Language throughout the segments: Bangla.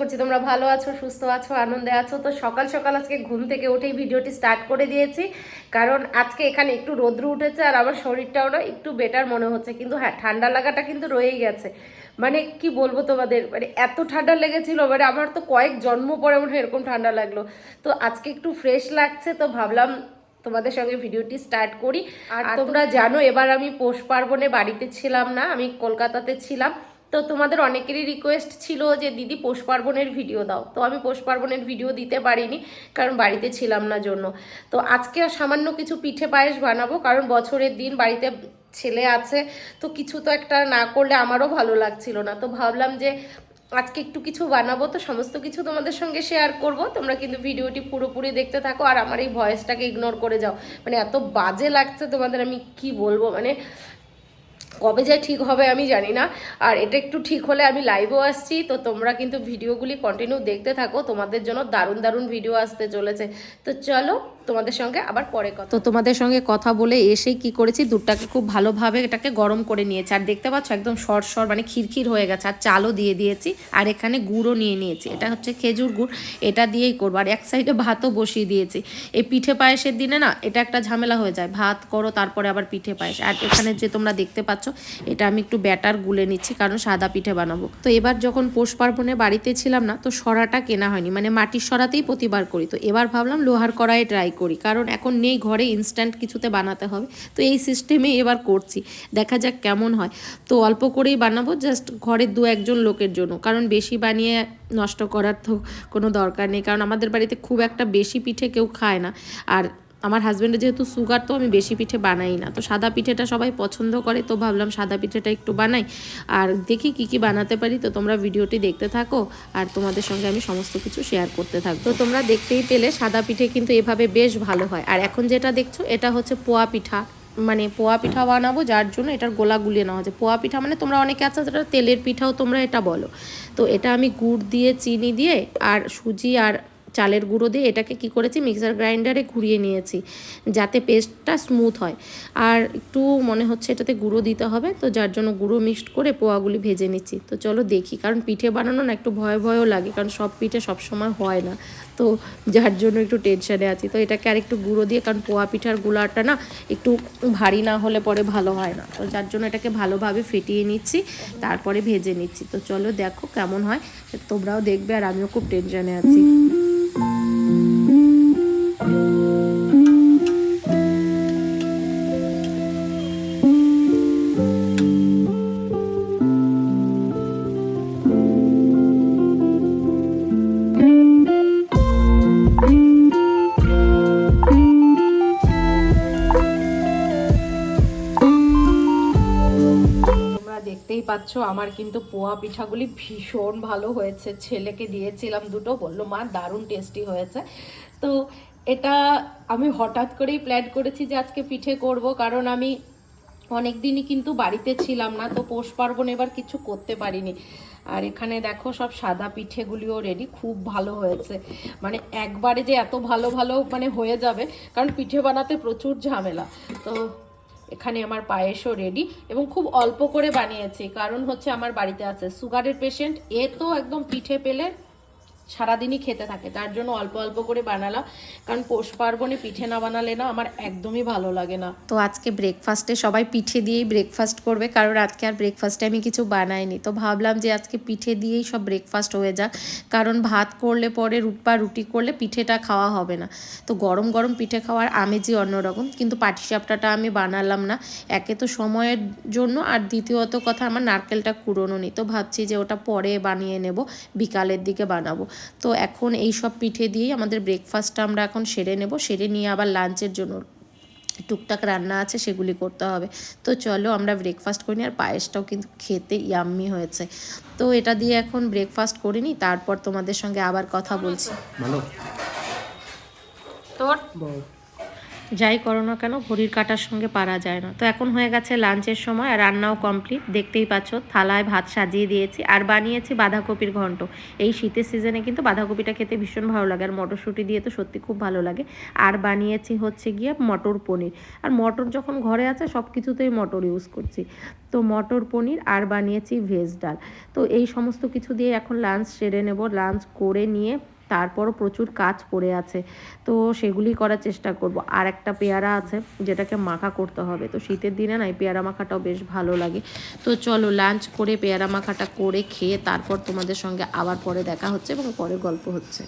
করছি তোমরা ভালো আছো সুস্থ আছো আনন্দে আছো। তো সকাল সকাল আজকে ঘুম থেকে উঠেই ভিডিওটি স্টার্ট করে দিয়েছি। কারণ আজকে এখানে একটু রোদ্র উঠেছে আর আমার শরীরটাও না একটু বেটার মনে হচ্ছে। কিন্তু হ্যাঁ ঠান্ডা লাগাটা কিন্তু রয়েই গেছে। মানে কি বলব তোমাদের মানে এত ঠান্ডা লেগেছিল মানে আমার তো কয়েক জন্ম পরে মনে হয় এরকম ঠান্ডা লাগল। তো আজকে একটু ফ্রেশ লাগছে তো ভাবলাম তোমাদের সঙ্গে ভিডিওটি স্টার্ট করি। আর তোমরা জানো এবার আমি পৌষ পার্বণে বাড়িতে ছিলাম না আমি কলকাতাতে ছিলাম। তো তোমাদের অনেকেরই রিকোয়েস্ট ছিল যে, দিদি, পৌষ পার্বণের ভিডিও দাও। তো আমি পৌষ পার্বণের ভিডিও দিতে পারিনি, কারণ বাড়িতে ছিলাম না জন্য। তো আজকে সামান্য কিছু পিঠে পায়েস বানাবো, কারণ বছরের দিন বাড়িতে ছেলে আছে, তো কিছু তো একটা না করলে আমারও ভালো লাগছিল না। তো ভাবলাম যে, আজকে একটু কিছু বানাবো, তো সমস্ত কিছু তোমাদের সঙ্গে শেয়ার করব। তোমরা কিন্তু ভিডিওটি পুরোপুরি দেখতে থাকো, আর আমার এই ভয়েসটাকে ইগনোর করে যাও। মানে এত বাজে লাগছে তোমাদের, আমি কি বলব? মানে কবে যে ঠিক হবে আমি জানি না। আর এটা একটু ঠিক হলে আমি লাইভও আসছি, তো তোমরা কিন্তু ভিডিওগুলি কন্টিনিউ দেখতে থাকো। তোমাদের জন্য দারুণ দারুণ ভিডিও আসতে চলেছে। তো চলো তোমাদের সঙ্গে আবার পরে কথা তো তোমাদের সঙ্গে কথা বলে এসেই কি করেছি? দুধটাকে খুব ভালোভাবে এটাকে গরম করে নিয়েছি। আর দেখতে পাচ্ছ একদম সর সর মানে খিরখির হয়ে গেছে। আর চালও দিয়ে দিয়েছি। আর এখানে গুড়ও নিয়ে নিয়েছি। এটা হচ্ছে খেজুর গুড়। এটা দিয়েই করব। আর এক সাইডে ভাতও বসিয়ে দিয়েছি। এই পিঠে পায়েসের দিনে না, এটা একটা ঝামেলা হয়ে যায়। ভাত করো, তারপরে আবার পিঠে পায়েস। আর এখানে যে তোমরা দেখতে পাচ্ছ, এটা আমি একটু ব্যাটার গুলে নিচ্ছি, কারণ সাদা পিঠে বানাবো। তো এবার যখন পৌষ পার্বণে বাড়িতে ছিলাম না, তো সরাটা কেনা হয়নি। মানে মাটির সরাতেই প্রতিবার করি। তো এবার ভাবলাম লোহার কড়াইয়ে ট্রাই করি, কারণ এখন নেই ঘরে ইনস্ট্যান্ট কিছুতে বানাতে হবে। তো এই সিস্টেমে এবার করছি, দেখা যাক কেমন হয়। তো অল্প করেই বানাবো জাস্ট ঘরের দু একজন লোকের জন্য, কারণ বেশি বানিয়ে নষ্ট করার তো কোনো দরকার নেই, কারণ আমাদের বাড়িতে খুব একটা বেশি পিঠে কেউ খায় না। আর আমার হাজব্যান্ডের যেহেতু সুগার তো আমি বেশি পিঠে বানাই না। তো সাদা পিঠেটা সবাই পছন্দ করে, তো ভাবলাম সাদা পিঠেটা একটু বানাই। আর দেখি কি কি বানাতে পারি, তো তোমরা ভিডিওটি দেখতে থাকো, আর তোমাদের সঙ্গে আমি সমস্ত কিছু শেয়ার করতে থাকব। তো তোমরা দেখতেই পেলে, সাদা পিঠে কিন্তু এভাবে বেশ ভালো হয়। আর এখন যেটা দেখছ, এটা হচ্ছে পোয়া পিঠা। মানে পোয়া পিঠা বানাবো, যার জন্য এটার গোলা গুলিয়ে নেওয়া হচ্ছে পোয়া পিঠা মানে তোমরা অনেকে আছে যেটা তেলের পিঠাও তোমরা এটা বলো। তো এটা আমি গুড় দিয়ে, চিনি দিয়ে, আর সুজি আর চালের গুঁড়ো দিয়ে এটাকে কি করেছি মিক্সার গ্রাইন্ডারে ঘুরিয়ে নিয়েছি, যাতে পেস্টটা স্মুথ হয়। আর একটু মনে হচ্ছে এটাতে গুঁড়ো দিতে হবে, তো যার জন্য গুঁড়ো মিক্সড করে পোয়াগুলি ভেজে নিচ্ছি। তো চলো দেখি, কারণ পিঠে বানানো না একটু ভয় ভয়ও লাগে, কারণ সব পিঠে সবসময় হয় না। তো যার জন্য একটু টেনশানে আছি। তো এটাকে আর একটু গুঁড়ো দিয়ে, কারণ পোয়া পিঠার গুলাটা না একটু ভারী না হলে পরে ভালো হয় না। তো যার জন্য এটাকে ভালোভাবে ফেটিয়ে নিচ্ছি, তারপরে ভেজে নিচ্ছি। তো চলো দেখো কেমন হয়, তোমরাও দেখবে আর আমিও খুব টেনশানে আছি। Mm-hmm. পাচ্ছ? আমার কিন্তু পোয়া পিঠাগুলি ভীষণ ভালো হয়েছে। ছেলেকে দিয়েছিলাম দুটো, বলল, মা, দারুণ টেস্টি হয়েছে। তো এটা আমি হঠাৎ করেই প্ল্যান করেছি যে আজকে পিঠে করব, কারণ আমি অনেক দিনই কিন্তু বাড়িতে ছিলাম না, তো পৌষ পার্বণ এবার কিছু করতে পারিনি। আর এখানে দেখো, সব সাদা পিঠেগুলিও রেডি খুব ভালো হয়েছে। মানে একবারে যে এত ভালো ভালো মানে হয়ে যাবে, কারণ পিঠে বানাতে প্রচুর ঝামেলা। তো এখানে আমার পায়েসও রেডি এবং খুব অল্প করে বানিয়েছি। কারণ হচ্ছে আমার বাড়িতে আছে সুগারের পেশেন্ট এ তো একদম পিঠে পেলে সারাদিনই খেতে থাকে, তার জন্য অল্প অল্প করে বানালাম। কারণ পৌষ পার্বণে পিঠে না বানালে না আমার একদমই ভালো লাগে না। তো আজকে ব্রেকফাস্টে সবাই পিঠে দিয়েই ব্রেকফাস্ট করবে, কারণ আজকে আর ব্রেকফাস্টে আমি কিছু বানাইনি। তো ভাবলাম যে আজকে পিঠে দিয়েই সব ব্রেকফাস্ট হয়ে যাক, কারণ ভাত করলে পরে রুট বা রুটি করলে পিঠেটা খাওয়া হবে না। তো গরম গরম পিঠে খাওয়ার আমেজই অন্যরকম, কিন্তু পাটিসাপটাটা আমি বানালাম না। একে তো সময়ের জন্য, আর দ্বিতীয়ত কথা আমার নারকেলটা কুড়োনো নি তো ভাবছি যে ওটা পরে বানিয়ে নেব, বিকালের দিকে বানাবো। তো এখন এই সব পিঠে দিয়েই আমাদের ব্রেকফাস্টটা আমরা এখন সেরে নেব। সেরে নিয়ে আবার লাঞ্চের জন্য টুকটাক রান্না আছে সেগুলি করতে হবে। তো চলো আমরা ব্রেকফাস্ট করি আর পায়েসটাও কিন্তু খেতে ইয়াম্মি হয়েছে। তো এটা দিয়ে এখন ব্রেকফাস্ট করিনি তারপর তোমাদের সঙ্গে আবার কথা বলছি। ভালো। তোর? যাই করো না কেন, ঘড়ির কাটার সঙ্গে পারা যায় না। তো এখন হয়ে গেছে লাঞ্চের সময় আর রান্নাও কমপ্লিট দেখতেই পাচ্ছ, থালায় ভাত সাজিয়ে দিয়েছি আর বানিয়েছি বাঁধাকপির ঘন্ট। এই শীতের সিজনে কিন্তু বাঁধাকপিটা খেতে ভীষণ ভালো লাগে আর মটরশুঁটি দিয়ে তো সত্যি খুব ভালো লাগে। আর বানিয়েছি হচ্ছে গিয়ে মটর পনির। আর মটর যখন ঘরে আছে সব কিছুতেই মটর ইউজ করছি। তো মটর পনির আর বানিয়েছি ভেজ ডাল। তো এই সমস্ত কিছু দিয়ে এখন লাঞ্চ সেরে নেব। লাঞ্চ করে নিয়ে তারপরও প্রচুর কাজ পড়ে আছে। তো সেগুলি করার চেষ্টা করব। আর একটা পেয়ারা আছে, যেটাকে মাখা করতে হবে। তো শীতের দিনে না এই পেয়ারা মাখাটাও বেশ ভালো লাগে। তো চলো লাঞ্চ করে পেয়ারা মাখাটা করে খেয়ে তারপর তোমাদের সঙ্গে আবার পরে দেখা হচ্ছে এবং পরে গল্প হচ্ছে।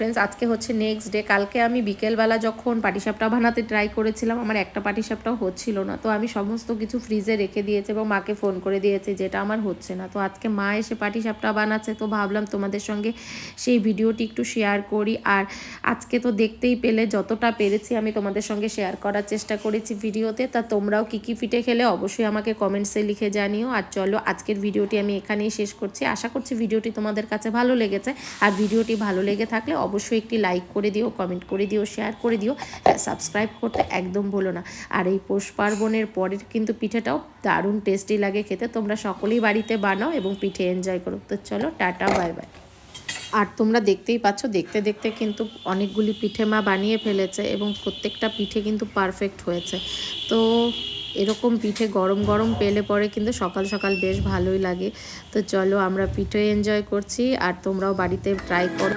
ফ্রেন্ডস আজকে হচ্ছে নেক্সট ডে কালকে আমি বিকেলবেলা যখন পাটিসাপটা বানাতে ট্রাই করেছিলাম, আমার একটা পাটিসাপটাও হচ্ছিল না। তো আমি সমস্ত কিছু ফ্রিজে রেখে দিয়েছি এবং মাকে ফোন করে দিয়েছি, যেটা আমার হচ্ছে না। তো আজকে মা এসে পাটিসাপটা বানাচ্ছে, তো ভাবলাম তোমাদের সঙ্গে সেই ভিডিওটি একটু শেয়ার করি। আর আজকে তো দেখতেই পেলে, যতটা পেরেছি আমি তোমাদের সঙ্গে শেয়ার করার চেষ্টা করেছি ভিডিওতে। তা তোমরাও কী কী পিঠে খেলে, অবশ্যই আমাকে কমেন্টসে লিখে জানিও। আর চলো, আজকের ভিডিওটি আমি এখানেই শেষ করছি। আশা করছি ভিডিওটি তোমাদের কাছে ভালো লেগেছে। আর ভিডিওটি ভালো লেগে থাকলে অবশ্যই একটি লাইক করে দিও কমেন্ট করে দিও শেয়ার করে দিও। সাবস্ক্রাইব করতে একদম ভুলো না। আর এই পৌষ পার্বণের পরের কিন্তু পিঠেটাও দারুণ টেস্টি লাগে খেতে। তোমরা সকলেই বাড়িতে বানাও এবং পিঠে এনজয় করো। তো চলো, টাটা বাই বাই আর তোমরা দেখতেই পাচ্ছ, দেখতে দেখতে কিন্তু অনেকগুলি পিঠে মা বানিয়ে ফেলেছে এবং প্রত্যেকটা পিঠে কিন্তু পারফেক্ট হয়েছে। তো এরকম পিঠে গরম গরম পেলে পরে কিন্তু সকাল সকাল বেশ ভালোই লাগে। তো চলো, আমরা পিঠে এনজয় করছি। আর তোমরাও বাড়িতে ট্রাই করো।